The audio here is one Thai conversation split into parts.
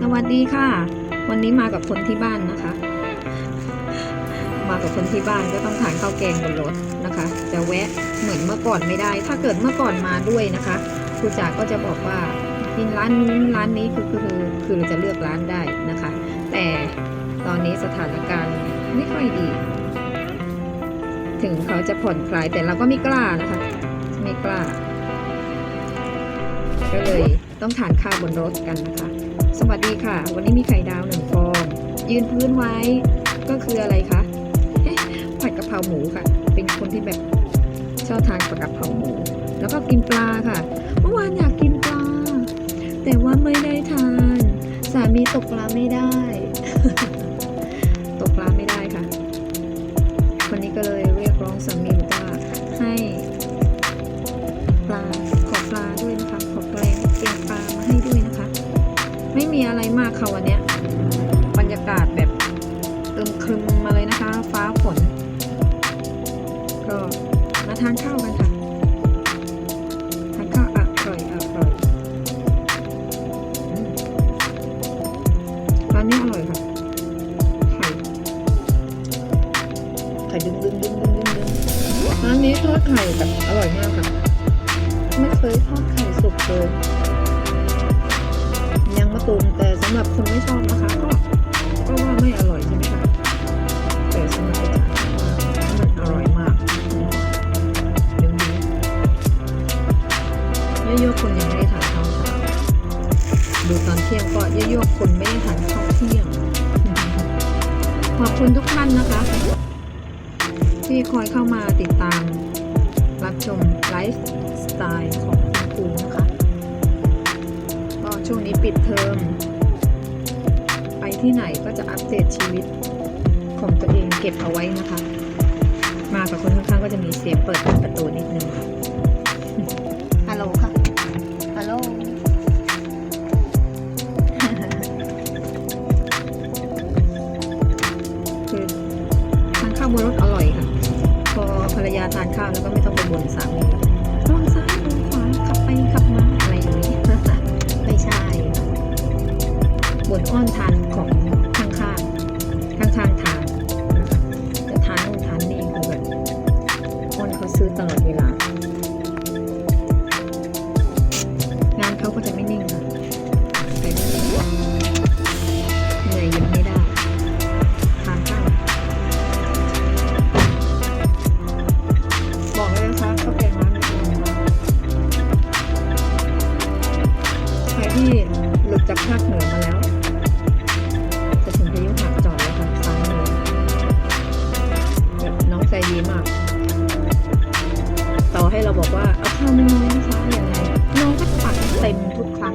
สวัสดีค่ะ วันนี้มากับคนที่บ้านนะคะ มากับคนที่บ้านก็ต้องทานข้าวแกงบนรถนะคะจะแวะเหมือนเมื่อก่อนไม่ได้ ถ้าเกิดเมื่อก่อนมาด้วยนะคะครูจ๋าก็จะบอกว่ากินร้านนู้นร้านนี้คือคือคือคือเราจะเลือกร้านได้นะคะ แต่ตอนนี้สถานการณ์ไม่ค่อยดี ถึงเขาจะผ่อนคลายแต่เราก็ไม่กล้านะคะ ไม่กล้า ก็เลยต้องทานข้าวบนรถกันนะคะ สวัสดีค่ะ วันนี้มีไข่ดาวหนึ่งฟอง ยืนพื้นไว้ ก็คืออะไรคะผัดกะเพราหมูค่ะ เป็นคนที่แบบชอบทานผัดกะเพราหมู แล้วก็กินปลาค่ะ เมื่อวานอยากกินปลา แต่ว่าไม่ได้ทาน สามีตกปลาไม่ได้ มีอะไรมากค่ะวันนี้บรรยากาศแบบอึมครึมมาเลยนะคะ ฟ้าฝน ก็มาทานข้าวกันค่ะทานข้าวอร่อยอร่อยร้านนี้อร่อยค่ะไข่ไข่ดึงดึงดึงดึงดึงดึงร้านนี้ทอดไข่แบบอร่อยมากค่ะ ไม่เคยทอดไข่สุกเลย รับคนไม่ชอบนะคะ ก็ก็ว่าไม่อร่อยใช่ไหมคะแต่สำหรับอาจารย์มันอร่อยมากดึงดึงเยอะๆคนยังไม่ได้ทานข้าวเช้าดูตอนเที่ยงก็เยอะๆคนไม่ได้ทานข้าวเที่ยงขอบคุณทุกท่านนะคะ ที่คอยเข้ามาติดตาม รับชมไลฟ์สไตล์ของคุณครูนะคะก็ช่วงนี้ปิดเทอม ที่ไหนก็จะอัปเดตชีวิตของตัวเองเก็บเอาไว้นะคะ มากับคนข้างๆก็จะมีเสียงเปิดประตูนิดนึงค่ะฮัลโหลค่ะฮัลโหลคือทานข้าวบนรถอร่อยค่ะ พอภรรยาทานข้าวแล้วก็ไม่ต้องไปบ่นสามีมองซ้ายมองขวาขับไปขับมาอะไรอย่างนี้ไม่ใช่ค่ะบ่นอ้อนทาน จากภาคเหนือมาแล้ว จะถึงพายุหักจอดแล้วค่ะซ้ายมือน้องใจดีมาก ต่อให้เราบอกว่า เอาข้าวน้อยๆนะคะย่างไงน้องก็ตักเต็มทุกครั้ง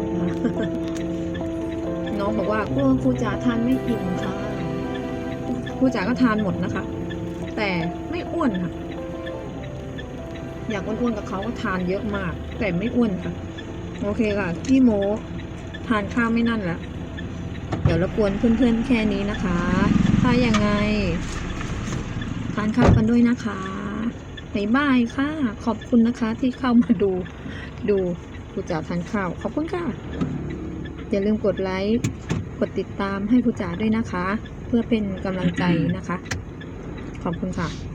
น้องบอกว่ากลัวครูจ๋าทานไม่อิ่มค่ะครูจ๋าก็ทานหมดนะคะ แต่ไม่อ้วนค่ะ อยากอ้วนๆกับเขาก็ทานเยอะมาก แต่ไม่อ้วนค่ะ โอเคค่ะ พี่โม ทานข้าวไม่นั่นแล้วเดี๋ยวรบกวนเพื่อนๆแค่นี้นะคะ ถ้ายังไง ทานข้าวกันด้วยนะคะบายบายค่ะ ขอบคุณนะคะที่เข้ามาดู ดูครูจ๋าทานข้าว ขอบคุณค่ะ อย่าลืมกดไลค์ กดติดตามให้ครูจ๋าด้วยนะคะ เพื่อเป็นกำลังใจนะคะ ขอบคุณค่ะ